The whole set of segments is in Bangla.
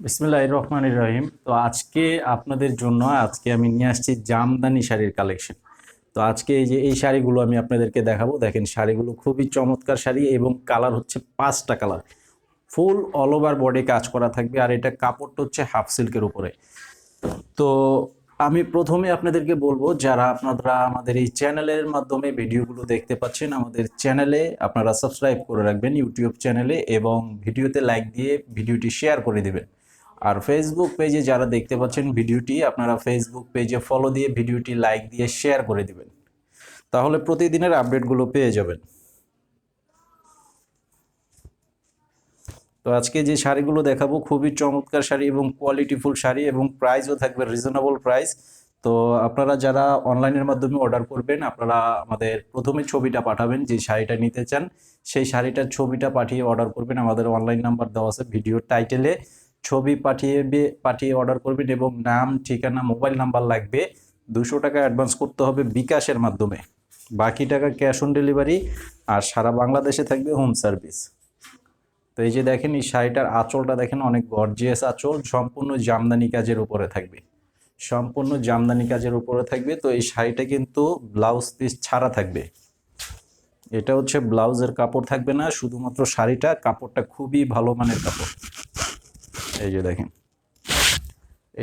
বিসমিল্লাহ রহমান রহিম। তো আজকে আপনাদের জন্য আজকে আমি নিয়ে আসছি জামদানি শাড়ির কালেকশন। তো আজকে এই যে এই শাড়িগুলো আমি আপনাদেরকে দেখাবো। দেখেন, শাড়িগুলো খুবই চমৎকার শাড়ি এবং কালার হচ্ছে পাঁচটা colour. Full all over body কাজ করা থাকবে আর এটা কাপড়টা হচ্ছে হাফ সিল্কের উপরে। তো আমি প্রথমে আপনাদেরকে বলব, যারা আপনারা আমাদের এই চ্যানেলের মাধ্যমে ভিডিওগুলো দেখতে পাচ্ছেন, আমাদের চ্যানেলে আপনারা সাবস্ক্রাইব করে রাখবেন ইউটিউব চ্যানেলে এবং ভিডিওতে লাইক দিয়ে ভিডিওটি শেয়ার করে দিবেন। আর ফেসবুক পেজে যারা দেখতে পাচ্ছেন ভিডিওটি, আপনারা ফেসবুক পেজে ফলো দিয়ে ভিডিওটি লাইক দিয়ে শেয়ার করে দিবেন। তাহলে প্রতিদিনের আপডেটগুলো পেয়ে যাবেন। তো আজকে যে শাড়িগুলো দেখাবো, খুবই চমৎকার শাড়ি এবং কোয়ালিটিফুল শাড়ি এবং প্রাইসও থাকবে রিজনেবল প্রাইস তো আপনারা যারা অনলাইনের মাধ্যমে অর্ডার করবেন, আপনারা আমাদের প্রথমে ছবিটা পাঠাবেন, যে শাড়িটা নিতে চান, সেই শাড়িটার ছবিটা পাঠিয়ে অর্ডার করবেন। আমাদের অনলাইন নাম্বার দেওয়া আছে ভিডিওর টাইটেলে ছবি পাঠিয়ে পাঠিয়ে অর্ডার করবেন এবং নাম, ঠিকানা মোবাইল নাম্বার লাগবে। দুশো টাকা অ্যাডভান্স করতে হবে বিকাশের মাধ্যমে। বাকি টাকা ক্যাশ অন ডেলিভারি আর সারা বাংলাদেশে থাকবে হোম সার্ভিস তো এই যে দেখেন, এই শাড়িটার আঁচলটা দেখেন, অনেক গর্জিয়াস আঁচল। সম্পূর্ণ জামদানি কাজের উপরে থাকবে। সম্পূর্ণ জামদানি কাজের উপরে থাকবে। তো এই শাড়িটা কিন্তু ব্লাউজ পিস ছাড়া থাকবে। এটা হচ্ছে ব্লাউজের কাপড় থাকবে না, শুধুমাত্র শাড়িটা, কাপড়টা খুবই ভালো মানের কাপড়। এই যে দেখেন।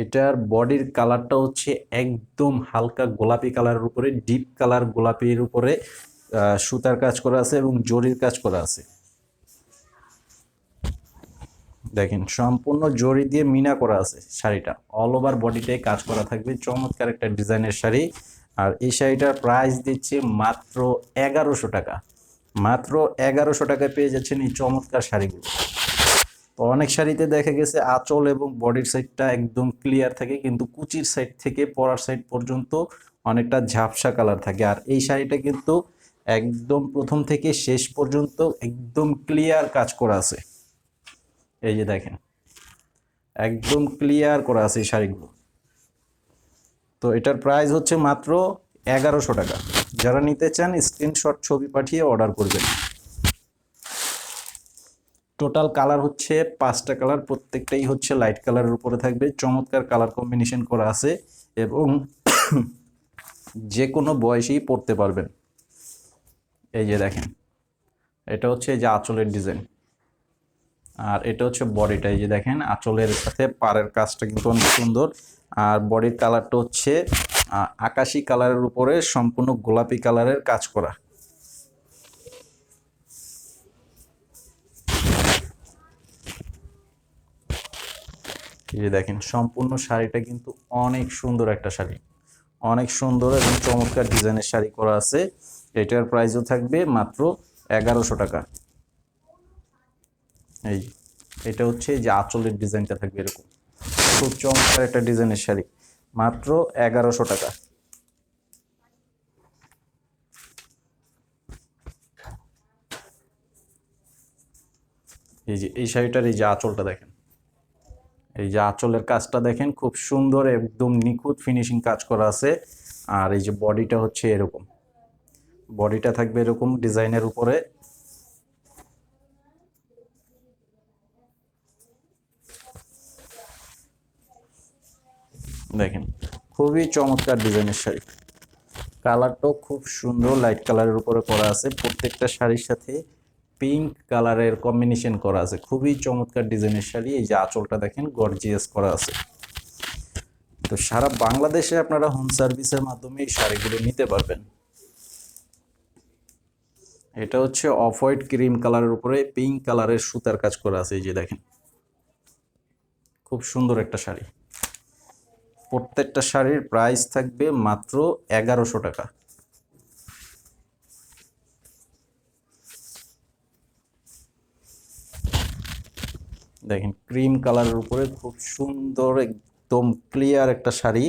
এটার বডির কালারটা হচ্ছে একদম হালকা গোলাপি কালারের উপরে, ডিপ কালার গোলাপির উপরে সুতার কাজ করা আছে এবং জরির কাজ করা আছে। দেখেন, সম্পূর্ণ জরি দিয়ে মিনা করা আছে শাড়িটা। অল ওভার বডিটাই কাজ করা থাকবে। চমৎকার একটা ডিজাইনের শাড়ি। আর এই শাড়িটার প্রাইস দিচ্ছে মাত্র এগারোশো টাকা। মাত্র এগারোশো টাকায় পেয়ে যাচ্ছেন এই চমৎকার শাড়িগুলো। অনেক শাড়িতে দেখা গেছে আঁচল এবং বডির সাইডটা একদম ক্লিয়ার থাকে, কিন্তু কুচির সাইড থেকে পরার সাইড পর্যন্ত অনেকটা ঝাপসা কালার থাকে। আর এই শাড়িটা কিন্তু একদম প্রথম থেকে শেষ পর্যন্ত একদম ক্লিয়ার কাজ করা আছে। এই যে দেখেন, একদম ক্লিয়ার করা আছে এই শাড়িগুলো। তো এটার প্রাইস হচ্ছে মাত্র এগারোশো টাকা। যারা নিতে চান স্ক্রিনশট ছবি পাঠিয়ে অর্ডার করবেন। টোটাল কালার হচ্ছে পাঁচটা কালার প্রত্যেকটাই হচ্ছে লাইট কালারের উপরে থাকবে। চমৎকার কালার কম্বিনেশন করা আছে এবং যে কোনো বয়সেই পড়তে পারবেন। এই যে দেখেন, এটা হচ্ছে যে আঁচলের ডিজাইন আর এটা হচ্ছে বডিটা এই যে দেখেন, আঁচলের সাথে পাড়ের কাজটা কিন্তু অনেক সুন্দর। আর বডির কালারটা হচ্ছে আকাশি কালারের উপরে সম্পূর্ণ গোলাপি কালারের কাজ করা। এই যে দেখেন, সম্পূর্ণ শাড়িটা কিন্তু অনেক সুন্দর একটা শাড়ি। অনেক সুন্দর এবং চমৎকার ডিজাইনের শাড়ি করা আছে। এটার প্রাইসও থাকবে মাত্র এগারোশো টাকা। এই এটা হচ্ছে যে আঁচলের ডিজাইনটা থাকবে এরকম। খুব চমৎকার একটা ডিজাইনের শাড়ি, মাত্র এগারোশো টাকা। এই যে, এই শাড়িটার এই যে আঁচলটা দেখেন এই যে আঁচলের কাজটা দেখেন, খুব সুন্দর একদম নিখুঁত ফিনিশিং কাজ করা আছে। আর এই যে বডিটা হচ্ছে এরকম। বডিটা থাকবে এরকম ডিজাইনের উপরে। দেখেন, খুবই চমৎকার ডিজাইনের শাড়ি। কালারটাও খুব সুন্দর লাইট কালারের উপরে করা আছে। প্রত্যেকটা শাড়ির সাথে পিঙ্ক কালারের কম্বিনেশন করা আছে। খুবই চমৎকার ডিজাইনের শাড়ি, এই যে আঁচলটা দেখেন গর্জিয়াস করা আছে। তো সারা বাংলাদেশে আপনারা হোম সার্ভিসের মাধ্যমে এই শাড়িগুলো নিতে পারবেন। এটা হচ্ছে অফ হোয়াইট ক্রিম কালারের উপরে পিঙ্ক কালারের সুতার কাজ করা আছে, এই যে দেখেন। খুব সুন্দর একটা শাড়ি। প্রত্যেকটা শাড়ির প্রাইস থাকবে মাত্র এগারোশো টাকা। দেখেন ক্রিম কালারের উপরে খুব সুন্দর, একদম ক্লিয়ার একটা শাড়ি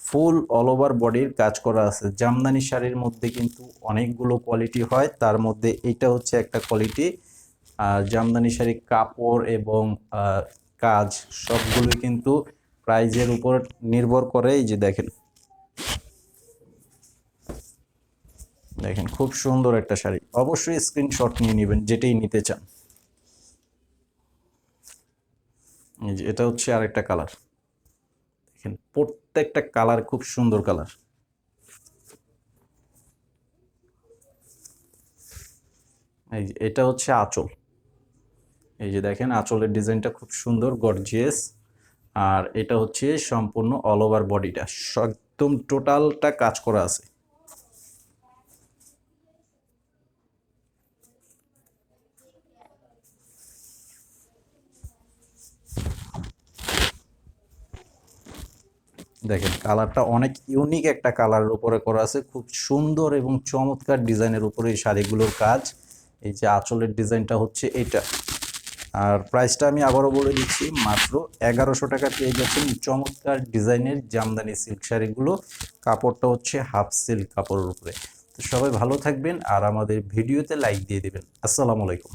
ফুল অল ওভার বডির কাজ করা আছে। জামদানি শাড়ির মধ্যে কিন্তু অনেকগুলো কোয়ালিটি হয়, তার মধ্যে এটা হচ্ছে একটা কোয়ালিটি আর জামদানি শাড়ির কাপড় এবং কাজ সবগুলোই কিন্তু প্রাইজের উপর নির্ভর করে। এই যে দেখেন। দেখেন, খুব সুন্দর একটা শাড়ি। অবশ্যই স্ক্রিনশট নিয়ে নেবেন, যেটাই নিতে চান। যে এটা হচ্ছে আরেকটা কালার দেখেন, প্রত্যেকটা কালার খুব সুন্দর কালার এই যে, এটা হচ্ছে আঁচল। এই যে দেখেন, আঁচলের ডিজাইনটা খুব সুন্দর গর্জিয়াস আর এটা হচ্ছে সম্পূর্ণ অল ওভার বডিটা একদম টোটালটা কাজ করা আছে। দেখেন, কালারটা অনেক ইউনিক একটা কালারের উপরে করা আছে। খুব সুন্দর এবং চমৎকার ডিজাইনের উপরে এই শাড়িগুলোর কাজ। এই যে আঁচলের ডিজাইনটা হচ্ছে এটা। আর প্রাইসটা আমি আবারও বলে দিচ্ছি, মাত্র এগারোশো টাকা পেয়ে যাচ্ছেন চমৎকার ডিজাইনের জামদানি সিল্ক শাড়িগুলো। কাপড়টা হচ্ছে হাফ সিল্ক কাপড়ের উপরে। তো সবাই ভালো থাকবেন আর আমাদের ভিডিওতে লাইক দিয়ে দেবেন। আসসালামু আলাইকুম।